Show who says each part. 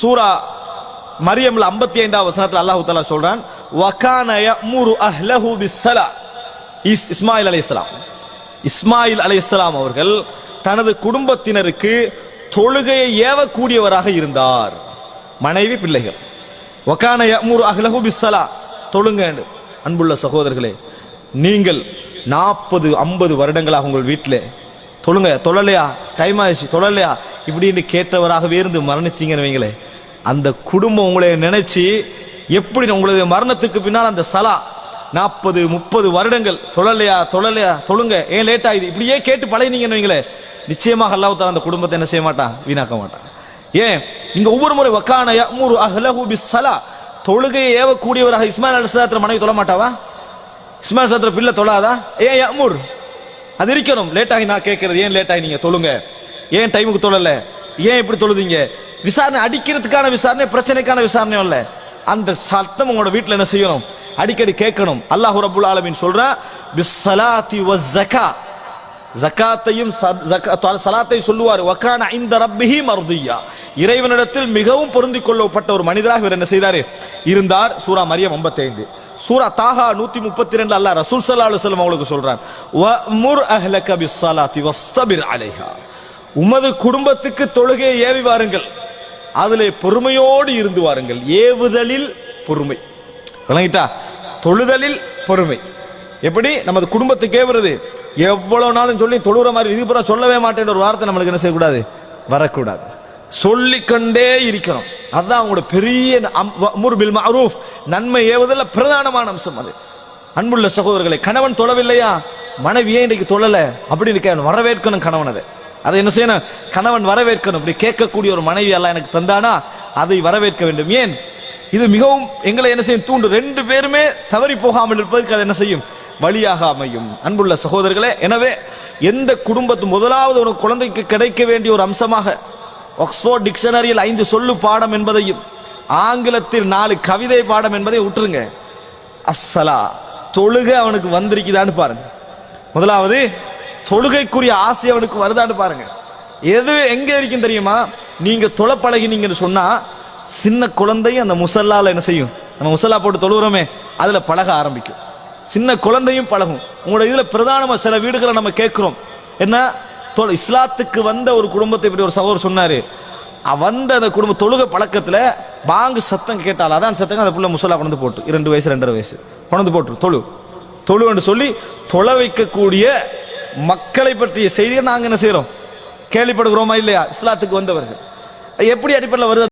Speaker 1: சூரா மரியம்ல ஐம்பத்தி ஐந்தாவது வசனத்தில் அல்லாஹு தாலா சொல்றான் வகானய யமுரு அஹ்லஹு பிஸ்ஸலா இஸ் இஸ்மாயில் அலைஹிஸ்ஸலாம் இஸ்மாயில் அலைஹிஸ்ஸலாம் அவர்கள் தனது குடும்பத்தினருக்கு தொழுகையை ஏவக்கூடியவராக இருந்தார். மனைவி பிள்ளைகள். வகான யமுரு அஹ்லஹு பிஸ்ஸலா தொழுங்க அன்புள்ள சகோதரர்களே நீங்கள் நாற்பது ஐம்பது வருடங்களாக உங்கள் வீட்டில் தொழுங்க தொழலையா? டைம் ஆயிடுச்சு தொழலையா? இப்படின்னு கேட்டவராகவே இருந்து மரணிச்சீங்கன்னு வைங்களே. அந்த குடும்பம் உங்களை நினைச்சு எப்படி உங்களது மரணத்துக்கு பின்னால் அந்த சலா நாற்பது முப்பது வருடங்கள் தொழலையா தொழலையா தொழுங்க ஏன் லேட் ஆகுது? இப்படியே கேட்டு பழகினீங்கன்னு வைங்களே. நிச்சயமாக அல்லாஹ் அந்த குடும்பத்தை என்ன செய்ய மாட்டான்? வீணாக்க மாட்டான். ஏன்? இங்க ஒவ்வொரு முறை வக்கான யமுரு அஹ்லஹு பிஸ்ஸலா. தொழுகையை ஏவக்கூடியவராக இஸ்மாயில் அலிஸ்லாத்துல மனைவி தொழ மாட்டாவா? இஸ்மாயில் சாத்திர பிள்ளை தொழாதா? ஏன் யமுர் அது இருக்கணும். லேட் ஆகி நான் கேட்கறது ஏன் லேட் ஆகி நீங்க தொழுங்க? ஏன் டைமுக்கு தொழல? ஏன் இப்படி தொழுதீங்க? விசாரணை அடிக்கிறதுக்கான விசாரணை பிரச்சனைக்கான விசாரணை இல்ல அந்த சத்தம் உங்களோட வீட்டில் என்ன செய்யணும்? அடிக்கடி கேட்கணும். அல்லாஹ் ரபுல் ஆலமின் சொல்றா பிஸ்ஸலாத்தி வஸ்ஸகா ஜக்காத்தையும் சலாத்தையும் சொல்லுவார். வக்கான இந்த ரப்பிஹி மருதியா. இறைவனிடத்தில் மிகவும் பொருந்தி கொள்ளப்பட்ட ஒரு மனிதராக இவர் என்ன செய்தார்? இருந்தார். சூரா மரியம் 55 சூரா தாஹா நூத்தி முப்பத்தி ரெண்டு அல்லாஹ் ரசூல் சல்லா அலுவலம் அவங்களுக்கு சொல்றான் முர் அஹ்லக பிஸ்ஸலாத்தி வஸ்தபிர் அலைஹா. உமது குடும்பத்துக்கு தொழுகையை ஏவி வாருங்கள். அதிலே பொறுமையோடு இருந்து வாருங்கள். ஏவுதலில் பொறுமை. விளங்கிட்டா? தொழுதலில் பொறுமை. எப்படி? நமது குடும்பத்துக்கு ஏவுறது. எவ்வளவு நாளும் சொல்லி தொழுகிற மாதிரி இது பூரா சொல்லவே மாட்டேன்னு ஒரு வார்த்தை நம்மளுக்கு என்ன செய்யக்கூடாது? வரக்கூடாது. சொல்லிக்கொண்டே இருக்கணும். அதுதான் அவங்களோட பெரிய அம்- அம்ரு நன்மை ஏவுதல்ல பிரதானமான அம்சம் அது. அன்புள்ள சகோதரர்களை கணவன் தொழவில்லையா? மனைவி ஏன் இன்னைக்கு தொழல? அப்படின்னு கேட்கணும் வரவேற்கணும் கணவன் அதை. அதை என்ன செய்யணும்? கணவன் வரவேற்கணும். இப்படி கேட்கக்கூடிய ஒரு மனைவி எல்லாம் எனக்கு தந்தானா? அதை வரவேற்க வேண்டும். ஏன்? இது மிகவும் எங்களை என்ன செய்யும்? தூண்டு ரெண்டு பேருமே தவறி போகாமல் இருப்பதற்கு அது என்ன செய்யும்? வழியாக அமையும். அன்புள்ள சகோதரர்களே எனவே எந்த குடும்பத்து முதலாவது ஒரு குழந்தைக்கு கிடைக்க வேண்டிய ஒரு அம்சமாக ஆக்ஸ்போர்ட் டிக்ஷனரியில் ஐந்து சொல்லு பாடம் என்பதையும் ஆங்கிலத்தில் நாலு கவிதை பாடம் என்பதை விட்டுருங்க. அஸ்ஸலா தொழுக அவனுக்கு வந்திருக்குதான்னு பாருங்க. முதலாவது தொழுகைக்குரிய ஆசை அவனுக்கு வருதான்னு பாருங்க. எது எங்க இருக்கும் தெரியுமா? நீங்க தொலை பழகினீங்கன்னு சொன்னா சின்ன குழந்தையும் அந்த முசல்லால என்ன செய்யும்? நம்ம முசல்லா போட்டு தொழுகிறோமே அதுல பழக ஆரம்பிக்கும். சின்ன குழந்தையும் பழகும். உங்களோட இதுல பிரதானமா சில வீடுகளை நம்ம கேட்கிறோம். என்ன? இஸ்லாத்துக்கு வந்த ஒரு குடும்பத்தை இப்படி ஒரு சகோதரர் சொன்னாரு. வந்த அந்த குடும்ப தொழுக பழக்கத்துல பாங்கு சத்தம் கேட்டால் அதான் சத்தம் அந்த புள்ள முசல்லா கொண்டு போட்டு இரண்டு வயசு ரெண்டரை வயசு. கொண்டு போட்டு தொழு. தொழுன்னு சொல்லி தொலை வைக்கக்கூடிய மக்களை பற்றிய செய்தியை நாங்க என்ன செய்கிறோம் கேள்விப்படுகிறோமா இல்லையா? இஸ்லாத்துக்கு வந்தவர்கள். எப்படி அடிப்படையில் வருது?